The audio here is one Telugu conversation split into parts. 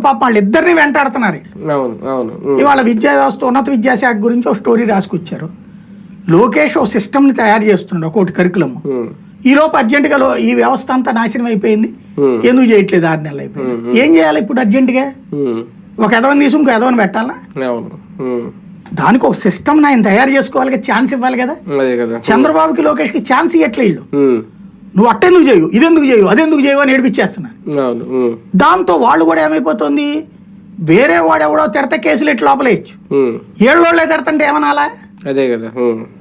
పాపం వాళ్ళు ఇద్దరిని వెంటాడుతున్నారు ఇవాళ విద్యా వ్యవస్థ ఉన్నత విద్యాశాఖ గురించి ఒక స్టోరీ రాసుకొచ్చారు. లోకేష్ ఓ సిస్టమ్ని తయారు చేస్తున్నాడు ఒకటి కరికులము. ఉమ్, ఈ లోపు అర్జెంటుగా ఈ వ్యవస్థ అంతా నాశనం అయిపోయింది. ఎందుకు చేయట్లేదు ఆరు నెలలు అయిపోయింది. ఏం చేయాలి ఇప్పుడు అర్జెంటుగా? ఒక ఎదవని తీసి ఇంకో ఎదవని పెట్టాలా? దానికి ఒక సిస్టమ్ ఆయన తయారు చేసుకోవాలి ఛాన్స్ ఇవ్వాలి కదా? చంద్రబాబుకి లోకేష్కి ఛాన్స్ ఇవ్వట్లే వీళ్ళు ఉమ్, నువ్వు అట్టెందుకు చేయు ఇదెందుకు చేయు అదెందుకు చేయు అని ఏడిపించేస్తున్నా. అవును ఉమ్, దాంతో వాళ్ళు కూడా ఏమైపోతుంది? వేరే వాడు ఎవడో తిడత కేసులు ఇట్లా లోపలేయచ్చు. ఏళ్ళోళ్ళే తిడతంటే ఏమనాలా? అదే కదా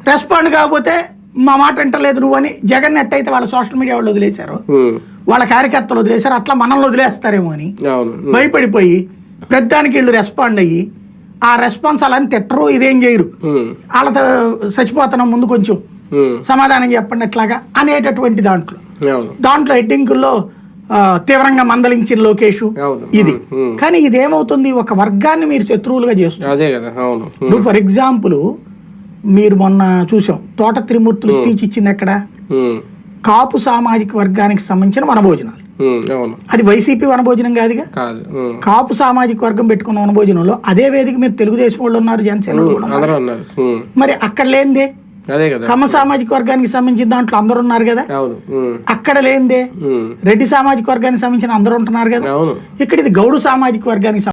రెస్పాండ్ కాకపోతే మా మాట వింటలేదు నువ్వు అని జగన్ ఎట్టయితే వాళ్ళ సోషల్ మీడియా వాళ్ళు వదిలేశారు. వాళ్ళ కార్యకర్తలు వదిలేశారు. అట్లా మనల్ని వదిలేస్తారేమో అని భయపడిపోయి పెద్దానికి వీళ్ళు రెస్పాండ్ అయ్యి ఆ రెస్పాన్స్ అలా అని తిట్టరు ఇదేం చేయరు. వాళ్ళతో చచ్చిపోతున్నాం ముందు కొంచెం సమాధానం చెప్పండి ఎట్లాగా అనేటటువంటి దాంట్లో. దాంట్లో హెడ్డింకుల్లో ఆ, తీవ్రంగా మందలించిన లోకేష్. ఇది. కానీ ఇదేమవుతుంది? ఒక వర్గాన్ని మీరు శత్రువులుగా చేస్తున్నారు. ఫర్ ఎగ్జాంపుల్ మీరు మొన్న చూసాం తోట త్రిమూర్తులు స్పీచ్ ఇచ్చింది ఎక్కడ? కాపు సామాజిక వర్గానికి సంబంధించిన వనభోజనాలు. అది వైసీపీ వనభోజనం కాదుగా? కాపు సామాజిక వర్గం పెట్టుకున్న వనభోజనంలో అదే వేదిక మీద తెలుగుదేశం వాళ్ళు ఉన్నారు జనసేన మరి అక్కడ లేనిదే? కమ్మ సామాజిక వర్గానికి సంబంధించిన దాంట్లో అందరూ ఉన్నారు కదా. అక్కడ లేనిదే రెడ్డి సామాజిక వర్గానికి సంబంధించిన అందరూ ఉంటున్నారు కదా. ఇక్కడ ఇది గౌడు సామాజిక వర్గానికి